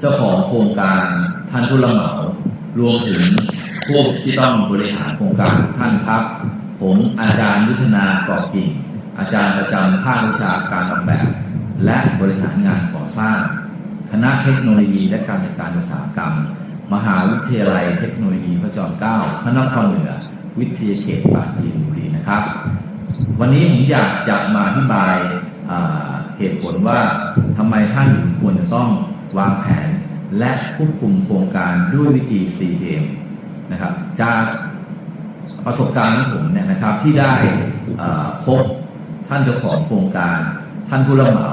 เจ้าของโครงการท่านผู้รับเหมารวมถึงผู้ที่ต้องบริหารโครงการท่านครับ ผมอาจารย์ยุทธนากอบกิ่ง อาจารย์ประจำภาควิชาการออกแบบ และบริหารงานก่อสร้าง คณะเทคโนโลยีและการจัดการอุตสาหกรรม มหาวิทยาลัยเทคโนโลยีพระจอมเกล้าพระนครเหนือ วิทยาเขตปราจีนบุรีนะครับ วันนี้ผมอยากจะมาอธิบายเหตุผลว่าทำไมท่านถึงควรจะต้อง วางแผนและควบคุมโครงการด้วยวิธี CPM นะครับ จากประสบการณ์ของผมเนี่ยนะครับที่ได้พบท่านเจ้าของโครงการ ท่านผู้รับเหมา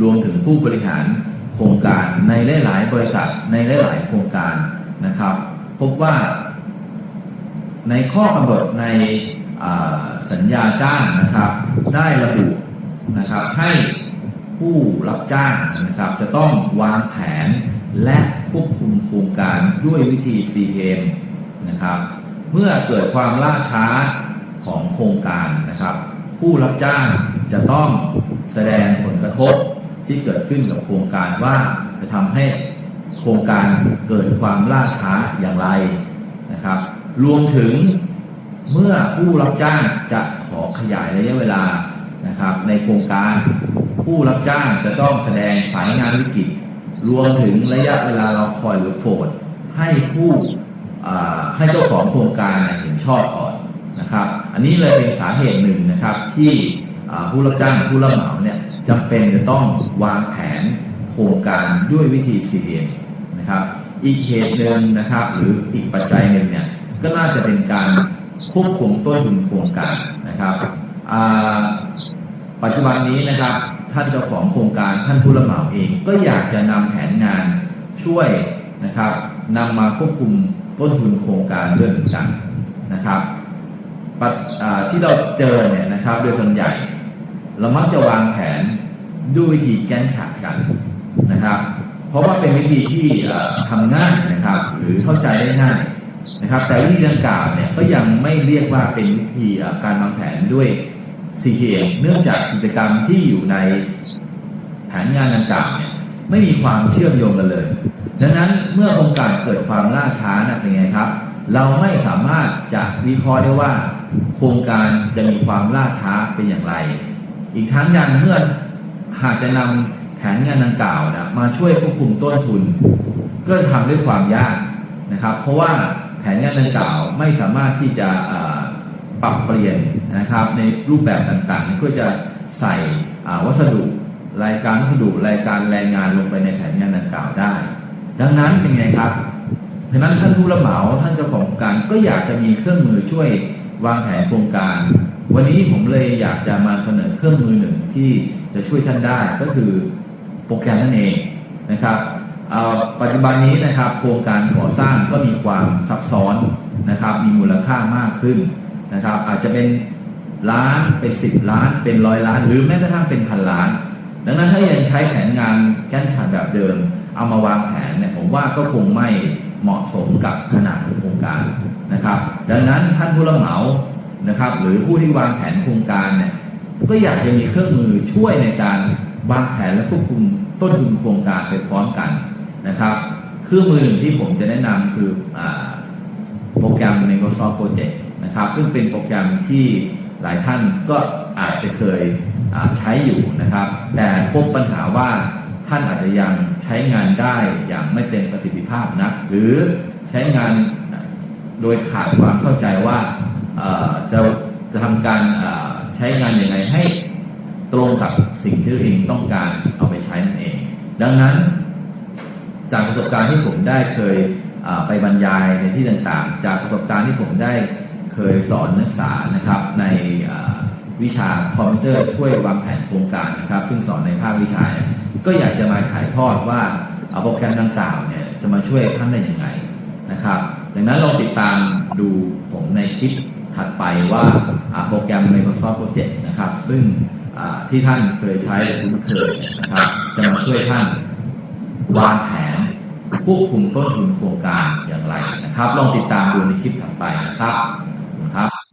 รวมถึงผู้บริหารโครงการในหลาย ๆ บริษัทในหลาย ๆ โครงการนะครับ พบว่าในข้อกำหนดในสัญญาจ้างนะครับ ได้ระบุนะครับให้ ผู้รับจ้างนะครับ จะต้องวางแผนและควบคุมโครงการด้วยวิธี CM นะครับ เมื่อเกิดความล่าช้าของโครงการนะครับ ผู้รับจ้างจะต้องแสดงผลกระทบที่เกิดขึ้นกับโครงการว่าจะทำให้โครงการเกิดความล่าช้าอย่างไรนะครับ รวมถึงเมื่อผู้รับจ้างจะขอขยายระยะเวลานะครับ ในโครงการ ผู้รับจ้างจะต้องแสดงสายงานวิกฤตรวมถึงระยะเวลารอคอยหรือโฟดให้ผู้ให้เจ้าของโครงการเห็นชอบก่อนนะครับ อันนี้เลยเป็นสาเหตุหนึ่งนะครับที่ผู้รับจ้างผู้รับเหมาเนี่ยจำเป็นจะต้องวางแผนโครงการด้วยวิธี CDM นะครับ อีกเหตุหนึ่งนะครับ หรืออีกปัจจัยหนึ่งเนี่ยก็น่าจะเป็นการควบคุมต้นทุนโครงการนะครับปัจจุบันนี้นะครับ ท่านเจ้าของโครงการท่านผู้รับเหมาเอง ก็อยากจะนำแผนงานช่วยนะครับนำมาควบคุมต้นทุนโครงการด้วยเหมือนกันนะครับที่เราเจอเนี่ยนะครับโดยส่วนใหญ่ เรามักจะวางแผนด้วยวิธีแกนฉากกันนะครับ เพราะว่าเป็นวิธีที่เอ่อทำง่ายนะครับ หรือเข้าใจได้ง่ายนะครับ แต่วิธีดังกล่าวเนี่ยก็ยังไม่เรียกว่าเป็นวิธีการวางแผนด้วย CPM เนื่องจากกิจกรรมที่อยู่ในแผนงานดังกล่าวเนี่ยไม่มีความเชื่อมโยงกันเลย ดังนั้นเมื่อโครงการเกิดความล่าช้านะเป็นไงครับ เราไม่สามารถจะวิเคราะห์ได้ว่า โครงการจะมีความล่าช้าเป็นอย่างไร อีกทั้งยังเมื่อหากจะนำแผนงานดังกล่าวนะมาช่วยควบคุมต้นทุน ก็จะทำด้วยความยากนะครับ เพราะว่าแผนงานดังกล่าวไม่สามารถที่จะเอ่อ ปรับเปลี่ยนนะครับ ในรูปแบบต่างๆเพื่อจะใส่วัสดุรายการวัสดุรายการแรงงานลงไปในแผนงานดังกล่าวได้ ดังนั้นเป็นไงครับฉะนั้นท่านผู้รับเหมาท่านเจ้าของโครงการก็อยากจะมีเครื่องมือช่วยวางแผนโครงการ วันนี้ผมเลยอยากจะมาเสนอเครื่องมือหนึ่งที่จะช่วยท่านได้ก็คือโปรแกรมนั่นเองนะครับปัจจุบันนี้นะครับโครงการก่อสร้างก็มีความซับซ้อนนะครับ มีมูลค่ามากขึ้น นะครับ อาจจะเป็นล้านเป็นสิบล้าน เป็นร้อยล้าน หรือแม้กระทั่งเป็นพันล้าน ดังนั้นถ้ายังใช้แผนงานแก้นฉากแบบเดิม เอามาวางแผนเนี่ยผมว่าก็คงไม่เหมาะสมกับขนาดของโครงการนะครับ ดังนั้นท่านผู้รับเหมานะครับ หรือผู้ที่วางแผนโครงการเนี่ยก็อยากจะมีเครื่องมือช่วยในการวางแผนและควบคุมต้นทุนโครงการไปพร้อมกันนะครับเครื่องมือหนึ่งที่ผมจะแนะนำคืออโปรแกรม Microsoft Project นะครับ ซึ่งเป็นโปรแกรมที่หลายท่านก็อาจจะเคยใช้อยู่นะครับ แต่พบปัญหาว่าท่านอาจจะยังใช้งานได้อย่างไม่เต็มประสิทธิภาพนะหรือใช้งานโดยขาดความเข้าใจว่าจะจะทำการใช้งานยังไงให้ตรงกับสิ่งที่ตัวเองต้องการเอาไปใช้นั่นเอง ดังนั้นจากประสบการณ์ที่ผมได้เคยไปบรรยายในที่ต่างๆ จากประสบการณ์ที่ผมได้ เคยสอนนักศึกษานะครับในวิชาคอมพิวเตอร์ช่วยวางแผนโครงการนะครับ ซึ่งสอนในภาควิชา ก็อยากจะมาถ่ายทอดว่าโปรแกรมดังกล่าวเนี่ยจะมาช่วยท่านได้ยังไงนะครับ ดังนั้นลองติดตามดูผมในคลิปถัดไปว่าโปรแกรม Microsoft Project นะครับ ซึ่งที่ท่านเคยใช้คุ้นเคยนะครับจะมาช่วยท่านวางแผนควบคุมต้นทุนโครงการอย่างไรนะครับ ลองติดตามดูในคลิปถัดไปนะครับ Ah,